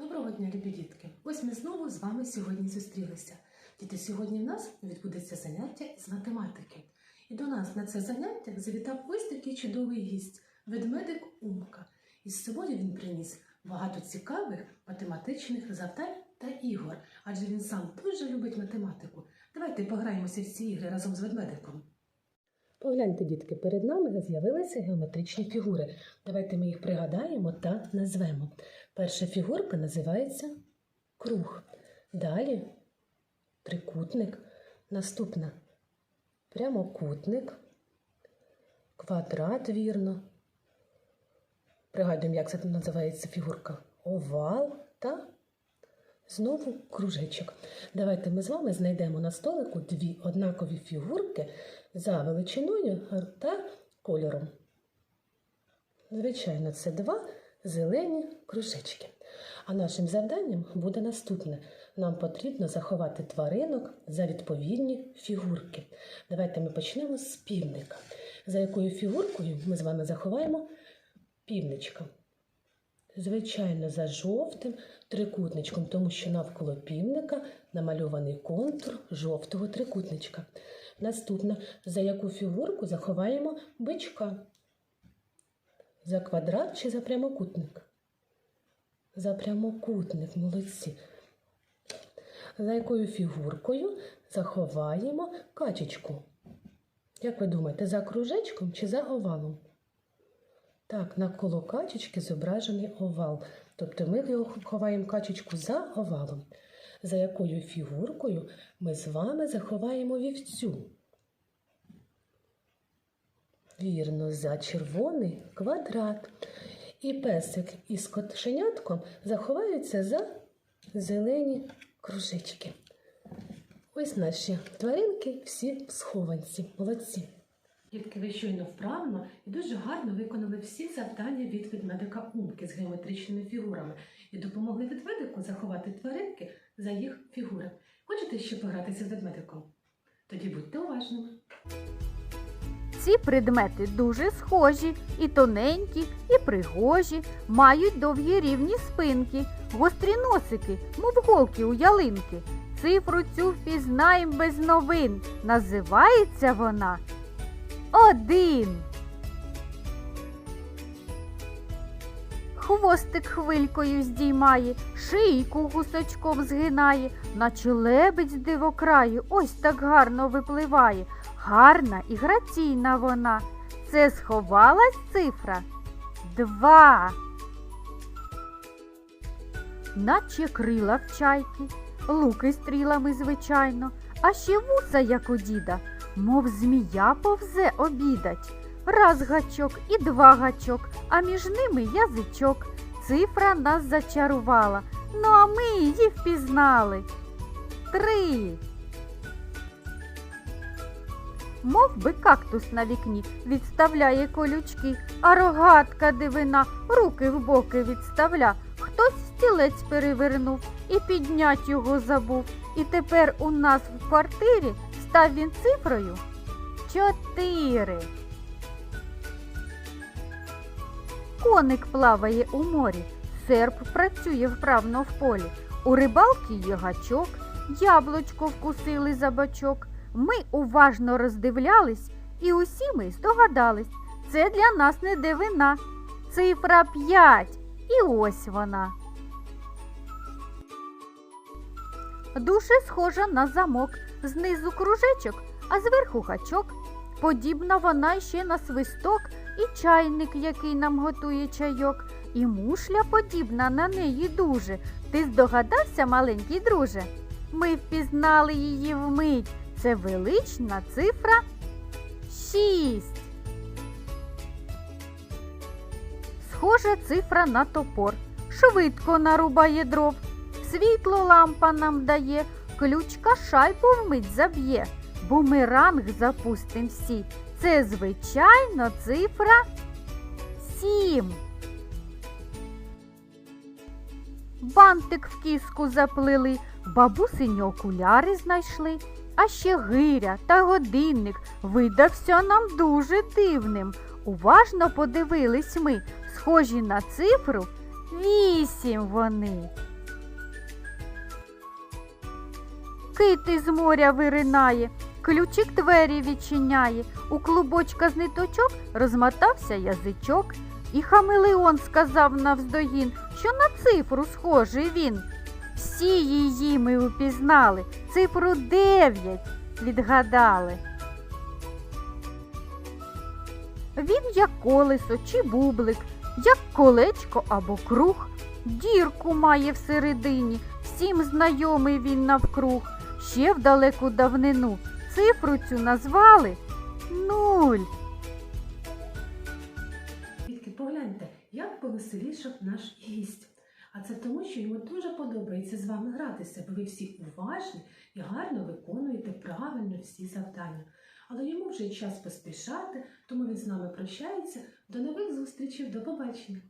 Доброго дня, любі дітки! Ось ми знову з вами сьогодні зустрілися. Діти, сьогодні в нас відбудеться заняття з математики. І до нас на це заняття завітав ось такий чудовий гість ведмедик Умка. І з собою він приніс багато цікавих математичних завдань та ігор, адже він сам дуже любить математику. Давайте пограємося в ці ігри разом з ведмедиком. Погляньте, дітки, перед нами з'явилися геометричні фігури. Давайте ми їх пригадаємо та назвемо. Перша фігурка називається круг. Далі трикутник. Наступна прямокутник, квадрат, вірно. Пригадуємо, як це називається фігурка. Овал та знову кружечок. Давайте ми з вами знайдемо на столику дві однакові фігурки за величиною та кольором. Звичайно, це два зелені кружечки. А нашим завданням буде наступне: нам потрібно заховати тваринок за відповідні фігурки. Давайте ми почнемо з півника. За якою фігуркою ми з вами заховаємо півничка? Звичайно, за жовтим трикутничком, тому що навколо півника намальований контур жовтого трикутничка. Наступне, за яку фігурку заховаємо бичка? За квадрат чи за прямокутник? За прямокутник, молодці. За якою фігуркою заховаємо качечку? Як ви думаєте, за кружечком чи за овалом? Так, навколо качечки зображений овал. Тобто ми його ховаємо качечку за овалом. За якою фігуркою ми з вами заховаємо вівцю? Вірно, за червоний квадрат. І песик із котшенятком заховаються за зелені кружечки. Ось наші тваринки всі в схованці. Молодці. Дітки, ви щойно вправно і дуже гарно виконали всі завдання від ведмедика Умки з геометричними фігурами і допомогли ведмедику заховати тваринки за їх фігури. Хочете ще погратися з ведмедиком? Тоді будьте уважними. Ці предмети дуже схожі, і тоненькі, і пригожі, мають довгі рівні спинки, гострі носики, мов голки у ялинки. Цифру цю впізнаєм без новин. Називається вона один. Хвостик хвилькою здіймає, шийку гусочком згинає, наче лебедь з дивокраю, ось так гарно випливає. Гарна і граційна вона. Це сховалась цифра два. Наче крила в чайки, луки стрілами, звичайно, а ще вуса, як у діда, мов змія повзе обідать. Раз гачок і два гачок, а між ними язичок. Цифра нас зачарувала, ну а ми її впізнали. Три. Мов би кактус на вікні відставляє колючки, а рогатка дивина руки в боки відставля. Хтось стілець перевернув і піднять його забув. І тепер у нас в квартирі став він цифрою чотири. Коник плаває у морі, серп працює вправно в полі. У рибалки є гачок, яблучко вкусили за бачок. Ми уважно роздивлялись, і усі ми здогадались. Це для нас не дивина. Цифра 5. І ось вона. Дуже схожа на замок. Знизу кружечок, а зверху гачок. Подібна вона ще на свисток і чайник, який нам готує чайок, і мушля подібна на неї дуже. Ти здогадався, маленький друже? Ми впізнали її вмить. Це велична цифра шість. Схожа цифра на топор. Швидко нарубає дров. Світло лампа нам дає, ключка шайбу вмить заб'є. Бумеранг запустим всі. Це, звичайно, цифра сім. Бантик в кіску заплели, бабусині окуляри знайшли, а ще гиря та годинник видався нам дуже дивним. Уважно подивились ми, схожі на цифру вісім вони. Кити з моря виринає, ключик двері відчиняє, у клубочка з ниточок розмотався язичок. І хамелеон сказав навздогін, що на цифру схожий він. Всі її ми упізнали, цифру дев'ять відгадали. Він як колесо чи бублик, як колечко або круг, дірку має всередині, всім знайомий він навкруг. Ще в далеку давнину цифру цю назвали нуль. Дітки, погляньте, як повеселішав наш гість. А це тому, що йому дуже подобається з вами гратися, бо ви всі уважні і гарно виконуєте правильно всі завдання. Але йому вже час поспішати, тому він з нами прощається. До нових зустрічей, до побачення!